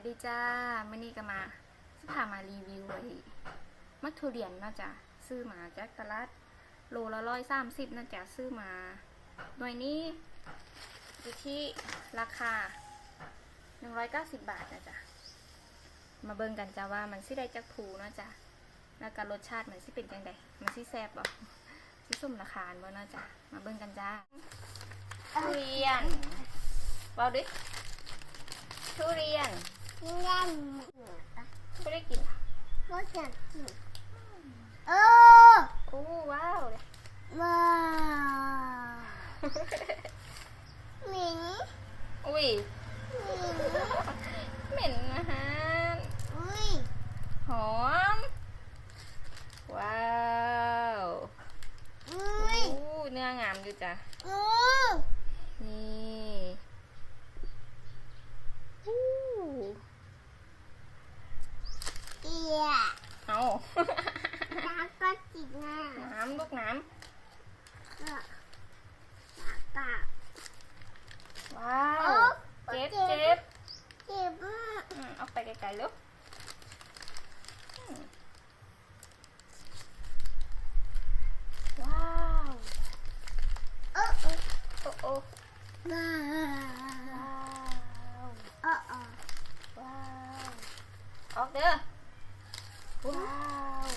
วัสดีจ้ามื่อนี้ก็มาสพามารีวิวไอ้มักทุเรียนเนาะจ้ะซื้อมาจากตลาดโลละร้อยสามสิบนะจ๊ะซื้อมาหน่วยนี้อยู่ที่ราคาหนึ่งร้อยเก้าสิบบาทนะจ๊ะมาเบิ่งกันจ้าว่ามันสิได้จากผูเนาะจ้ะแล้วก็รสชาติมันสิเป็นยังไงมันสิแซ่บบ่สิสมราคาบ่เนาะจ้ะมาเบิ่งกันจ้าทุเรียนเบาดิทุเรียน กินได้หมดไม่ได้กินอะก็จะกินเออโอ้ว้าวเลยมาหมิงอุ้ยหมิงเหม็นนะฮะอุ้ยหอม ว้าวอุ้ยอู้เนื้องามอยู่จ้ะ อือ นี่อู้ เอียเอาน้ำก็กินน่ะน้ำลูกน้ก็ปากปากำว้าโอ้วเจ็บเจ็บเจ็บมากอืมเอาไปไกลๆลูกอืมว้าวเออเออโอ้โอ้มาว้าวเออเออว้าวออกเด้อ ว้าว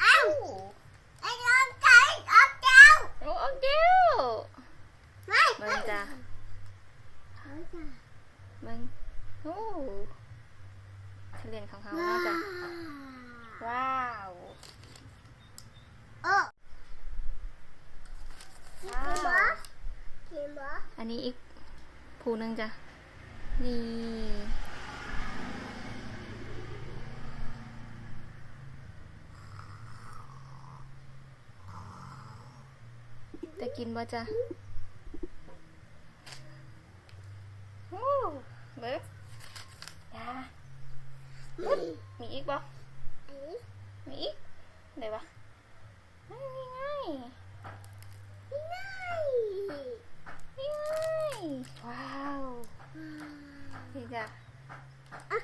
เอ้าโอ้ไอ้น้องใจออกเจ้าโอ้ออกเด้อไม่เบิ่งจ้ะเอาจ้ะเบิ่งโอ้ทะเลนของเขาว้าเนาจะว้าวเออว้าวกินบ่อันนี้อีกภูนึงจ้ะนี่ จะกินบ่จ้ะโอ้เบิกจ้ามีอีกบ่อันนี้มีอีกเดี๋ยววะนี่ไงนี่ไงนี่ไงว้าวนี่จ้ะอะ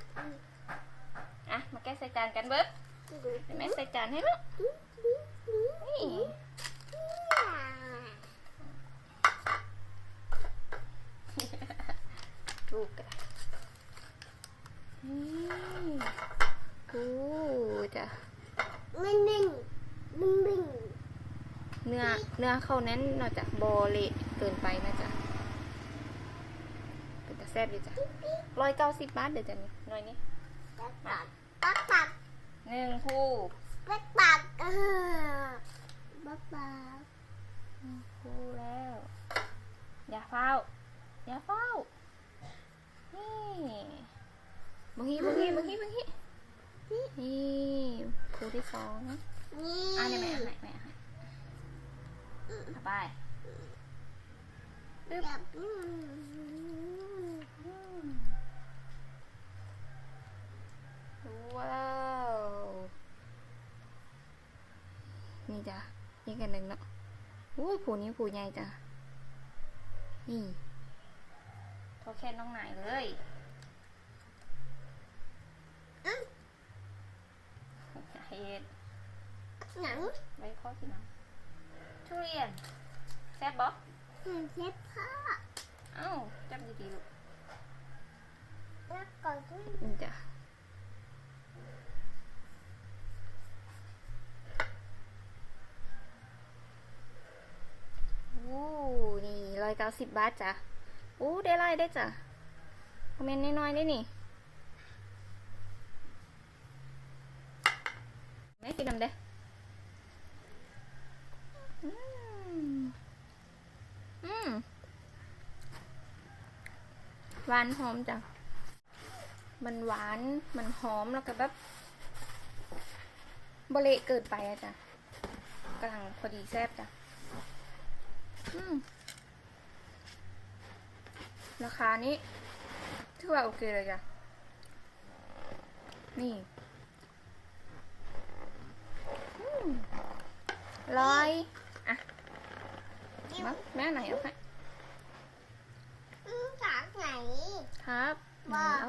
อะมาแก้ใส่จานกันเบิร์ดเดี๋ยวแม่ใส่จานให้ลูกนี่ ลูกอะนี่กูจ้ะมันหนึ่งมันหนึ่งเนื้อเนื้อเขาแน่นเนอกจากบอเละเกินไปนะจ๊ะเป็นตาแซ่บอยู่จ้ะร้อยเก้าสิบบาทเดี๋ยวจะนี่หน่อยนี้ปักปักปักปักหนึ่งคู่ปักปักเออปักปักคู่แล้ว อย่าเฝ้า อย่าเฝ้า นี่บางทีบางทีบางทีบางทีนี่คู่ที่สองนะนี่อะเนี่ยแม่ให้แม่ให้เอาไปปึ๊บแบบอืมอืมว้าวนี่จ้ะนี่กันหนึ่งเนาะอุ้ยผูนี้ผูใหญ่จ้ะนี่ โทรแค่น้องไหนายเลยอืมอย่าเฮ็ดหนังไว้ข้อที่น้องทุเรียนแซ่บบ๊อบหนังเช็ดผ้าเอ้าจับดีๆลูกแล้วก็ด้วยนี่จ้ะอู้นี่ร้อยเก้าสิบบาทจ้ะ อู้ได้ไรได้จ้ะ คอมเมนต์น้อยๆได้นี่แม่กินน้ำเด้มอืมหวานหอมจ้ะ มันหวาน มันหอมแล้วก็แบบบเละเกินไปอะจ้ะกำลังพอดีแซ่บจ้ะ อืม ราคานี้ถือว่าโอเคเลยจ้ะ นี่อืมร้อยอะมาแม่ไหนเอาให้อืมจากไหน ครับว่าเอา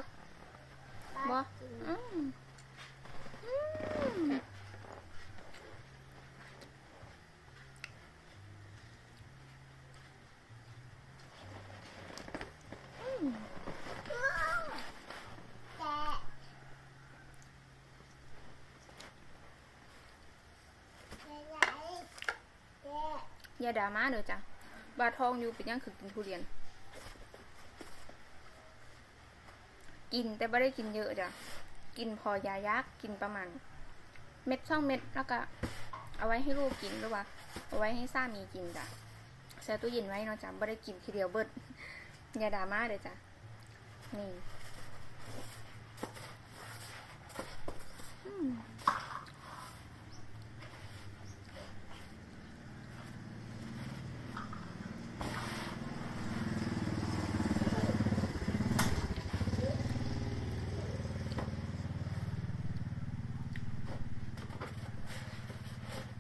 บ่ กิน อืมอืมอืม แต่แต่แต่ อย่าดาม่าเด้อจ้ะบาทองอยู่เป็นยังคือกินทุเรียน กินแต่ไม่ได้กินเยอะจ้ะกินพอยายักกินประมาณ เม็ดช่องเม็ดแล้วก็เอาไว้ให้ลูกกินหรือว่า เอาไว้ให้สามีกินจ้ะแช่ตู้เย็นไว้เนาะจ้ะไม่ได้กินทีเดียวเบิดอย่าดราม่าเลยจ้ะนี่อืม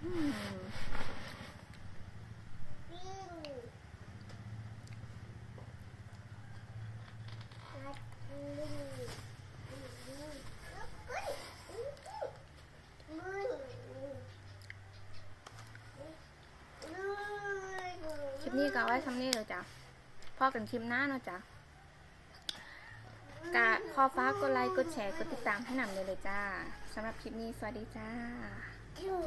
อืม วิ่งรัดวิ่งมึง คลิปนี้ก็ไว้ทำนี่เลยจ้ะพอกันคลิปหน้าเนาะจ้ะกะขอฟ้ากกดไลค์กดแชร์กดติดตามให้หนำเลยเลยจ้าสำหรับคลิปนี้สวัสดีจ้า อยู่